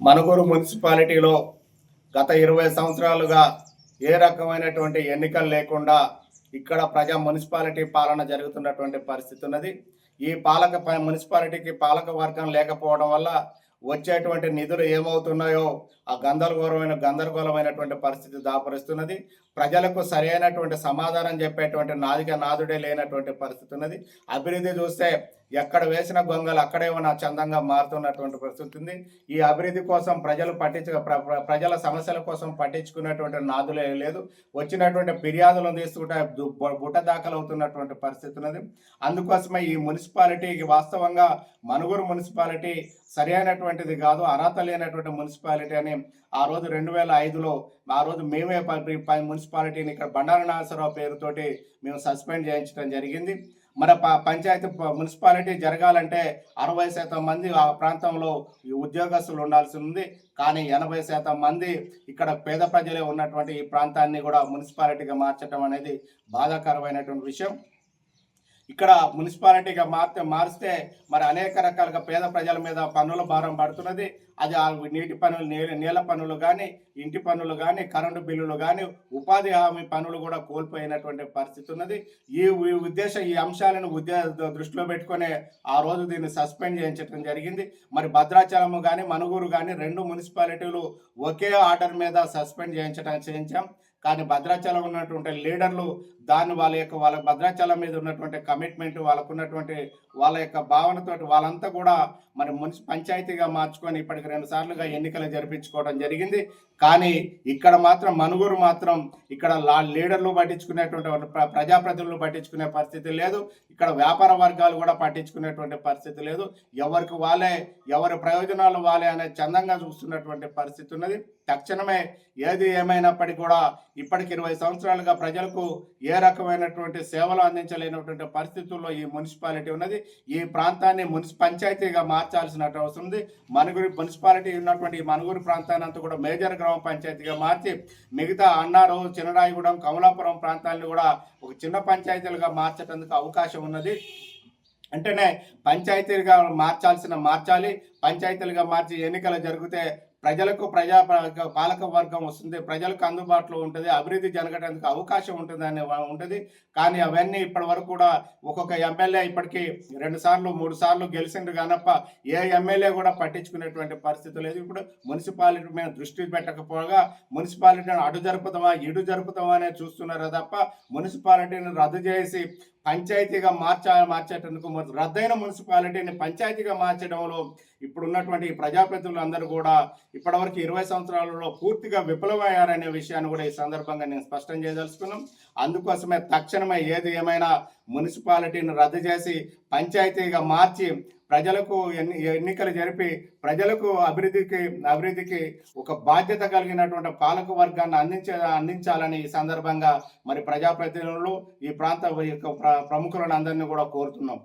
మనుగూరు మున్సిపాలిటీలో గత ఇరవై సంవత్సరాలుగా ఏ రకమైనటువంటి ఎన్నికలు లేకుండా ఇక్కడ ప్రజా మున్సిపాలిటీ పాలన జరుగుతున్నటువంటి పరిస్థితి ఉన్నది. ఈ పాలక ప- మున్సిపాలిటీకి పాలక వర్గం లేకపోవడం వల్ల వచ్చేటువంటి నిధులు ఏమవుతున్నాయో ఆ గందరగోళమైన గందరగోళమైనటువంటి పరిస్థితి దాపరుస్తున్నది. ప్రజలకు సరైనటువంటి సమాధానం చెప్పేటువంటి నాదిక నాదుడే లేనటువంటి పరిస్థితి ఉన్నది. అభివృద్ధి చూస్తే ఎక్కడ వేసిన గొంగలు అక్కడే ఉన్న చందంగా మారుతున్నటువంటి పరిస్థితి ఉంది. ఈ అభివృద్ధి కోసం ప్రజలు పట్టించు ప్రజల సమస్యల కోసం పట్టించుకున్నటువంటి నాదులే లేదు. వచ్చినటువంటి ఫిర్యాదులను తీసుకుంటే బుట్ట దాఖలు అవుతున్నటువంటి పరిస్థితి ఉన్నది. అందుకోసమే ఈ మున్సిపాలిటీకి వాస్తవంగా మనుగురు మున్సిపాలిటీ సరి అయినటువంటిది కాదు అర్హత లేనటువంటి మున్సిపాలిటీ అని ఆ రోజు రెండు వేల ఐదులో ఆ రోజు మేమే మున్సిపాలిటీని ఇక్కడ బండారు నాగేశ్వరరావు పేరుతోటి మేము సస్పెండ్ చేయించడం జరిగింది. మన పంచాయతీ మున్సిపాలిటీ జరగాలంటే అరవై శాతం మంది ఆ ప్రాంతంలో ఈ ఉద్యోగస్తులు ఉండాల్సి ఉంది. కానీ ఎనభై శాతం మంది ఇక్కడ పేద ప్రజలే ఉన్నటువంటి ఈ ప్రాంతాన్ని కూడా మున్సిపాలిటీగా మార్చడం అనేది బాధాకరమైనటువంటి విషయం. ఇక్కడ మున్సిపాలిటీగా మార్తే మారిస్తే మరి అనేక రకాలుగా పేద ప్రజల మీద పన్నుల భారం పడుతున్నది. అది నీటి పనులు నీళ్ళ నీళ్ళ పనులు కానీ ఇంటి పనులు కానీ కరెంటు బిల్లులు కానీ ఉపాధి హామీ పనులు కూడా కోల్పోయినటువంటి పరిస్థితి ఉన్నది. ఈ ఉద్దేశం ఈ అంశాలను ఉద్దే దృష్టిలో పెట్టుకునే ఆ రోజు దీన్ని సస్పెండ్ చేయించడం జరిగింది. మరి భద్రాచలము కానీ మనుగురు కానీ రెండు మున్సిపాలిటీలు ఒకే ఆర్డర్ మీద సస్పెండ్ చేయించడం చేయించాం. కానీ భద్రాచలం ఉన్నటువంటి లీడర్లు దాన్ని వాళ్ళ యొక్క వాళ్ళ భద్రాచలం మీద ఉన్నటువంటి కమిట్మెంట్ వాళ్ళకు ఉన్నటువంటి వాళ్ళ యొక్క భావనతోటి వాళ్ళంతా కూడా మరి మున్సి పంచాయతీగా మార్చుకొని ఇప్పటికి రెండు సార్లుగా ఎన్నికలు జరిపించుకోవడం జరిగింది. కానీ ఇక్కడ మాత్రం మనుగురు మాత్రం ఇక్కడ లా లీడర్లు పట్టించుకునేటువంటి ప్రజాప్రతినిధులు పట్టించుకునే పరిస్థితి లేదు. ఇక్కడ వ్యాపార వర్గాలు కూడా పట్టించుకునేటువంటి పరిస్థితి లేదు. ఎవరికి వాళ్ళే ఎవరి ప్రయోజనాలు వాళ్ళే అనే చందంగా చూస్తున్నటువంటి పరిస్థితి ఉన్నది. తక్షణమే ఏది ఏమైనప్పటికీ కూడా ఇప్పటికి ఇరవై సంవత్సరాలుగా ప్రజలకు ఏ రకమైనటువంటి సేవలు అందించలేనటువంటి పరిస్థితుల్లో ఈ మున్సిపాలిటీ ఉన్నది. ఈ ప్రాంతాన్ని మున్సి పంచాయతీగా మార్చాల్సిన అవసరం ఉంది. మనుగురి మున్సిపాలిటీ ఉన్నటువంటి ఈ ప్రాంతాన్ని అంతా కూడా మేజర్ గ్రామ పంచాయతీగా మార్చి మిగతా అన్నారు చిన్నరాయగూడెం కమలాపురం ప్రాంతాలను కూడా ఒక చిన్న పంచాయతీలుగా మార్చడానికి అవకాశం ఉన్నది. అంటేనే పంచాయతీలుగా మార్చాల్సిన మార్చాలి. పంచాయతీలుగా మార్చి ఎన్నికలు జరిగితే ప్రజలకు ప్రజా పాలక వర్గం వస్తుంది ప్రజలకు అందుబాటులో ఉంటుంది అభివృద్ధి జరగడానికి అవకాశం ఉంటుంది అనే ఉంటుంది. కానీ అవన్నీ ఇప్పటి వరకు కూడా ఒక్కొక్క ఎమ్మెల్యే ఇప్పటికీ రెండు సార్లు మూడు సార్లు గెలిచిండ్రు కానప్ప ఏ ఎమ్మెల్యే కూడా పట్టించుకునేటువంటి పరిస్థితి లేదు. ఇప్పుడు మున్సిపాలిటీ మీద దృష్టి పెట్టకపోగా మున్సిపాలిటీని అడు జరుపుతామా ఇడు జరుపుతామా అనే చూస్తున్నారు తప్ప మున్సిపాలిటీని రద్దు చేసి పంచాయతీగా మార్చా మార్చేటందుకు మొదలు రద్దయిన మున్సిపాలిటీని పంచాయతీగా మార్చడంలో ఇప్పుడు ఉన్నటువంటి ప్రజాప్రతినిధులు అందరూ కూడా ఇప్పటివరకు ఇరవై సంవత్సరాలలో పూర్తిగా విఫలమయ్యారనే విషయాన్ని కూడా ఈ సందర్భంగా నేను స్పష్టం చేయదలుచుకున్నాం. అందుకోసమే తక్షణమే ఏది ఏమైనా మున్సిపాలిటీని రద్దు చేసి పంచాయతీగా మార్చి ప్రజలకు ఎన్ని ఎన్నికలు జరిపి ప్రజలకు అభివృద్ధికి అభివృద్ధికి ఒక బాధ్యత కలిగినటువంటి పాలక వర్గాన్ని అందించే అందించాలని ఈ సందర్భంగా మరి ప్రజాప్రతినిధులు ఈ ప్రాంత యొక్క ప్రముఖులను అందరినీ కూడా కోరుతున్నాం.